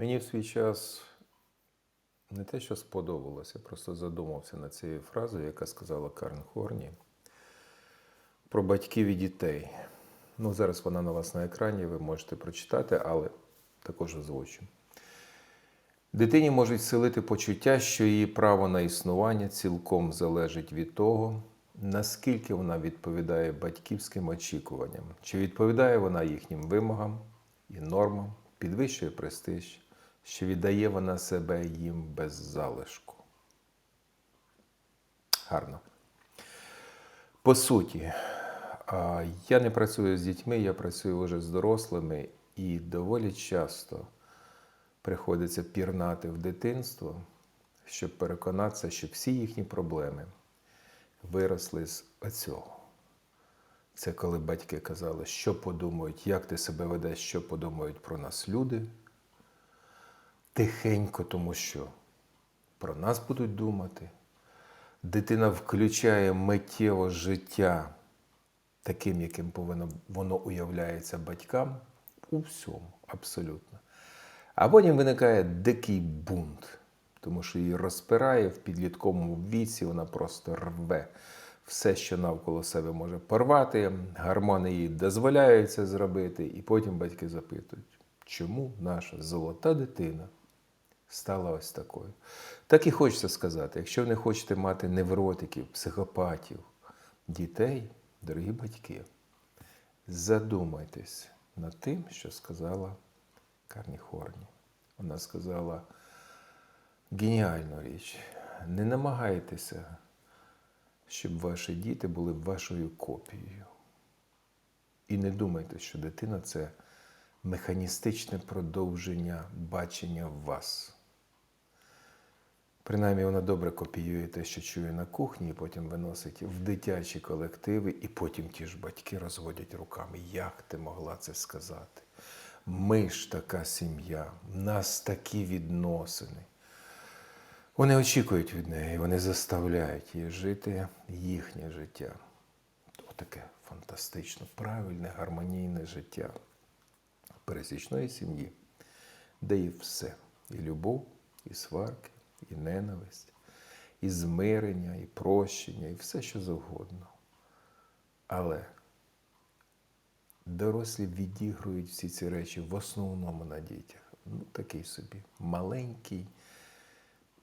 Мені в свій час не те, що сподобалося, просто задумався над цією фразою, яка сказала Карн Хорні про батьків і дітей. Ну, зараз вона на вас на екрані, ви можете прочитати, але також озвучу. Дитині можуть вселити почуття, що її право на існування цілком залежить від того, наскільки вона відповідає батьківським очікуванням, чи відповідає вона їхнім вимогам і нормам, підвищує престиж, чи віддає вона себе їм без залишку. Гарно. По суті, я не працюю з дітьми, я працюю вже з дорослими, і доволі часто приходиться пірнати в дитинство, щоб переконатися, що всі їхні проблеми виросли з оцього. Це коли батьки казали, що подумають, як ти себе ведеш, що подумають про нас люди. Тихенько, тому що про нас будуть думати. Дитина включає миттєво життя таким, яким повинно воно уявляється батькам у всьому, абсолютно. А потім виникає дикий бунт, тому що її розпирає в підлітковому віці, вона просто рве все, що навколо себе може порвати, гормони їй дозволяють це зробити, і потім батьки запитують, чому наша золота дитина стала ось такою. Так і хочеться сказати, якщо не хочете мати невротиків, психопатів, дітей, дорогі батьки, задумайтесь над тим, що сказала Карні Хорні. Вона сказала геніальну річ. Не намагайтеся, щоб ваші діти були вашою копією. І не думайте, що дитина це механістичне продовження бачення вас. Принаймні вона добре копіює те, що чує на кухні, і потім виносить в дитячі колективи, і потім ті ж батьки розводять руками. Як ти могла це сказати? Ми ж така сім'я, в нас такі відносини. Вони очікують від неї, вони заставляють її жити їхнє життя. Отаке фантастично, правильне, гармонійне життя пересічної сім'ї, де є все: і любов, і сварки, і ненависть, і змирення, і прощення, і все, що завгодно. Але дорослі відігрують всі ці речі в основному на дітях. Ну, такий собі маленький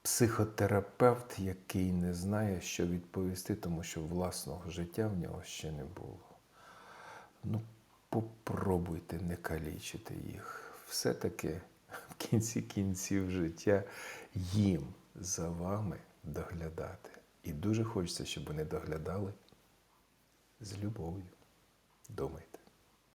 психотерапевт, який не знає, що відповісти, тому що власного життя в нього ще не було. Ну, попробуйте не калічити їх. Все-таки кінці кінців життя їм за вами доглядати. І дуже хочеться, щоб вони доглядали з любов'ю. Думайте.